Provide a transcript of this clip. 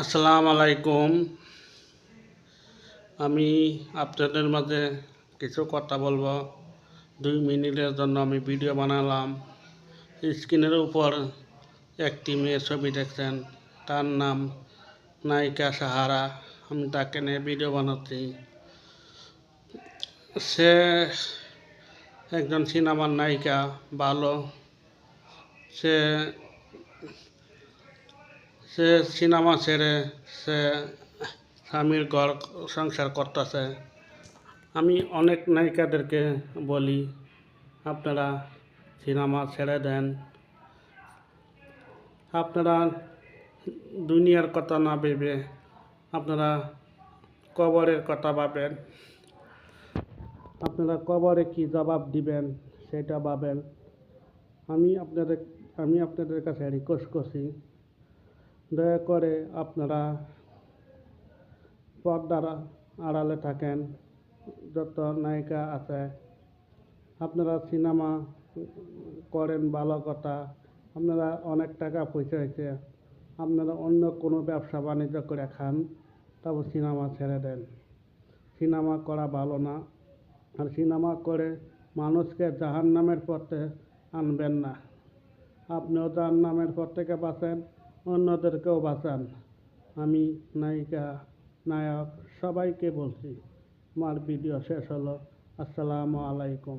আসসালামু আলাইকুম। আমি আপনাদের মাঝে কিছু কথা বলব। দুই মিনিটের জন্য আমি ভিডিও বানালাম। স্ক্রিনের উপর একটি মেয়ের ছবি দেখছেন। তার নাম নায়িকা সাহারা। আমি তাকে নিয়ে ভিডিও বানাচ্ছি। সে একজন সিনেমার নায়িকা, ভালো। সে সে সিনেমা ছেড়ে সে স্বামীর ঘর সংসার করতেছে। আমি অনেক নায়িকাদেরকে বলি, আপনারা সিনেমা ছেড়ে দেন। আপনারা দুনিয়ার কথা না ভেবে আপনারা কবরের কথা ভাবেন। আপনারা কবরে কি জবাব দিবেন সেটা ভাবেন। আমি আপনাদের আমি আপনাদের কাছে রিকোয়েস্ট করছি দয়া করে আপনারা পর্দার আড়ালে থাকেন, যত নায়িকা আছে। আপনারা সিনেমা করেন ভালো কথা, আপনারা অনেক টাকা পয়সা হয়েছে, আপনারা অন্য কোনো ব্যবসা বাণিজ্য করে খান তারপর সিনেমা ছেড়ে দেন। সিনেমা করা ভালো না, আর সিনেমা করে মানুষকে জাহান নামের পথে আনবেন না। আপনিও জাহান নামের পথ থেকে বাঁচেন অন্যদেরকেও বাঁচান। আমি নায়িকা নায়ক সবাইকে বলছি আমার ভিডিও শেষ হলো। আসসালামু আলাইকুম।